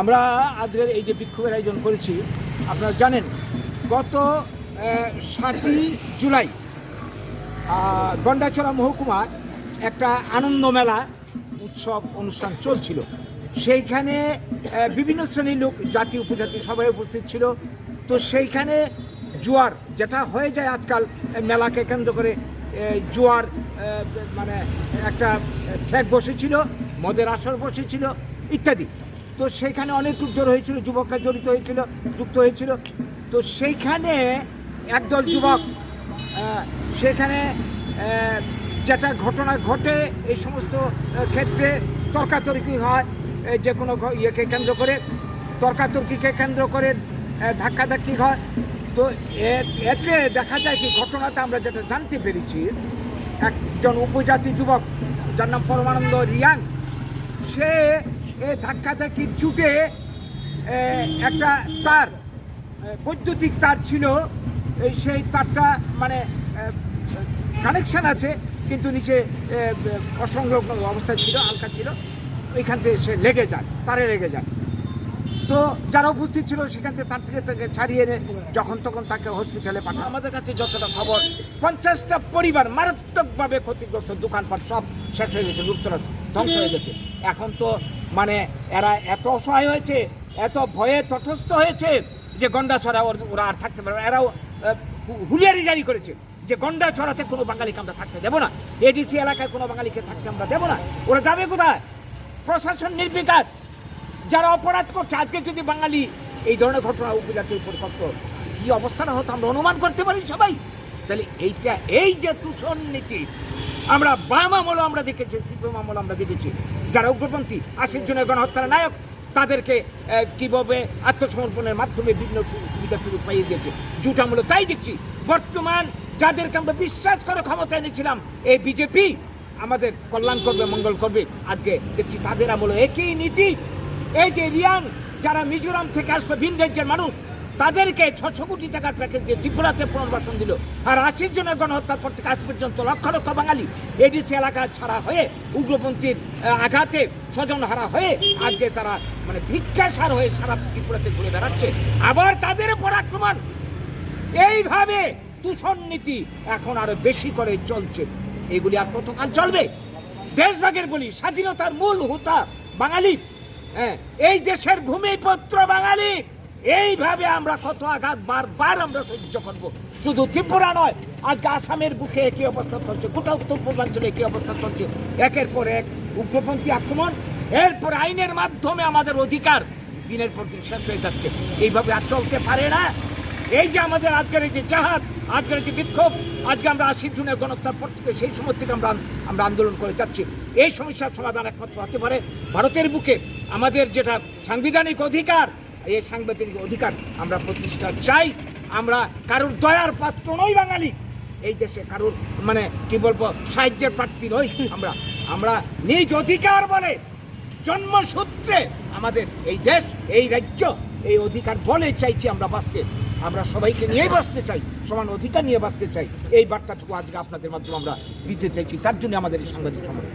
আমরা আজকের এই যে বিক্ষোভের আয়োজন করেছি, আপনারা জানেন, গত ষাটই জুলাই গন্ডাছড়া মহকুমায় একটা আনন্দ মেলা, উৎসব, অনুষ্ঠান চলছিল। সেইখানে বিভিন্ন শ্রেণির লোক, জাতি, উপজাতি সবাই উপস্থিত ছিল। তো সেইখানে জোয়ার যেটা হয়ে যায় আজকাল মেলাকে কেন্দ্র করে জোয়ার মানে একটা ঠেক বসেছিল। মদের আসর বসেছিল, ইত্যাদি। তো সেইখানে অনেক জড়ো হয়েছিল, যুবকরা জড়িত হয়েছিল, যুক্ত হয়েছিল। তো সেইখানে একদল যুবক সেখানে যেটা ঘটনা ঘটে, এই সমস্ত ক্ষেত্রে তর্কাতর্কি হয় যে কোনো ইয়েকে কেন্দ্র করে, তর্কাতর্কিকে কেন্দ্র করে ধাক্কাধাক্কি হয়। তো এতে দেখা যায় কি ঘটনাটা আমরা যেটা জানতে পেরেছি, একজন উপজাতি যুবক, যার নাম পরমানন্দ রিয়াং সে, এ ধাক্কাধাক্কির চুটে একটা তার বৈদ্যুতিক তার ছিল। সেই তারটা মানে কানেকশান আছে, কিন্তু নিচে অসংলগ্ন অবস্থায় ছিল, হালকা ছিল। ওইখান থেকে সে লেগে যায়, তারে লেগে যায়। তো যারা উপস্থিত ছিল, সেখান থেকে তার থেকে তাকে ছাড়িয়ে এনে যখন তখন তাকে হসপিটালে পাঠানো। আমাদের কাছে যতটা খবর, পঞ্চাশটা পরিবার মারাত্মকভাবে ক্ষতিগ্রস্ত, দোকানপাট সব শেষ হয়ে গেছে লুপ্তরা ধ্বংস হয়ে গেছে। এখন তো মানে এরা এত অসহায় হয়েছে, এত ভয়ে তটস্থ হয়েছে যে গন্ডা ছড়া ওরা আর থাকতে পারবে। এরাও হুলিয়ারি জারি করেছে যে গন্ডা ছড়াতে কোনো বাঙালিকে আমরা থাকতে দেবো না। এডিসি এলাকায় কোনো বাঙালিকে থাকতে আমরা দেবো না। ওরা যাবে কোথায়? প্রশাসন নির্বিকার। যারা অপরাধ করছে, আজকে যদি বাঙালি এই ধরনের ঘটনা উপজাতির উপর করতো, কি অবস্থাটা হতো আমরা অনুমান করতে পারি সবাই? তাহলে এইটা, এই যে দূষণ নীতি আমরা বাম আমলও আমরা দেখেছি সিপিএম আমল আমরা দেখেছি যারা উগ্রপন্থী, আশির জনের গণহত্যার নায়ক, তাদেরকে কীভাবে আত্মসমর্পণের মাধ্যমে বিভিন্ন সুবিধা সুযোগ পাইয়ে দিয়েছে। জুট তাই দেখছি। বর্তমান যাদেরকে আমরা বিশ্বাস করে ক্ষমতা এনেছিলাম, এই বিজেপি আমাদের কল্যাণ করবে, মঙ্গল করবে। আজকে দেখছি তাদের আমল একই নীতি। এই যে রিয়াং, যারা মিজোরাম থেকে আসলো ভিন রাজ্যের মানুষ তাদেরকে ছশো কোটি টাকার প্যাকেজ দিয়ে ত্রিপুরাতে পুনর্বাসন দিল। আর আশির জনের গণহত্যার পর থেকে আজ পর্যন্ত লক্ষ লক্ষ বাঙালি এডিসি এলাকা ছাড়া হয়ে উগ্রপন্থীর আঘাতে স্বজন হারা হয়ে আজকে তারা মানে ভিক্ষাসার হয়ে সারা ত্রিপুরাতে ঘুরে বেড়াচ্ছে। আবার তাদের উপর আক্রমণ। এইভাবে দূষণ নীতি এখন আরও বেশি করে চলছে। এগুলি আর কতকাল চলবে? দেশভাগের বলি, স্বাধীনতার মূল হুতা বাঙালি। হ্যাঁ এই দেশের ভূমিপত্র বাঙালি। এইভাবে আমরা কত আঘাত বারবার আমরা সহ্য করব। শুধু ত্রিপুরা নয়, আজকে আসামের বুকে একই অবস্থা চলছে, গোটা উত্তর পূর্বাঞ্চলে একই অবস্থা চলছে। একের পর এক উগ্রপন্থী আক্রমণ, এরপর আইনের মাধ্যমে আমাদের অধিকার দিনের পর দিন শেষ হয়ে যাচ্ছে। এইভাবে আর চলতে পারে না। এই যে আমাদের আজকের এই যে জাহাজ, আজকের যে বিক্ষোভ, আজকে আমরা আশি জুনের গণহত্যার পর থেকে সেই সময় থেকে আমরা আমরা আন্দোলন করে যাচ্ছি। এই সমস্যার সমাধান একমাত্র হতে পারে ভারতের বুকে। আমাদের যেটা সাংবিধানিক অধিকার এই সাংবিধানিক অধিকার আমরা প্রতিষ্ঠা চাই। আমরা কারোর দয়ার পাত্র নই বাঙালি। এই দেশে কারোর মানে কি বলব, সাহায্যের প্রার্থী নই। আমরা আমরা নিজ অধিকার বলে জন্মসূত্রে আমাদের এই দেশ, এই রাজ্য, এই অধিকার বলে চাইছি আমরা বাঁচতে। আমরা সবাইকে নিয়েই বাঁচতে চাই, সমান অধিকার নিয়ে বাঁচতে চাই। এই বার্তাটুকু আজকে আপনাদের মাধ্যমে আমরা দিতে চাইছি। তার জন্য আমাদের এই সাংবাদিক সম্মেলন।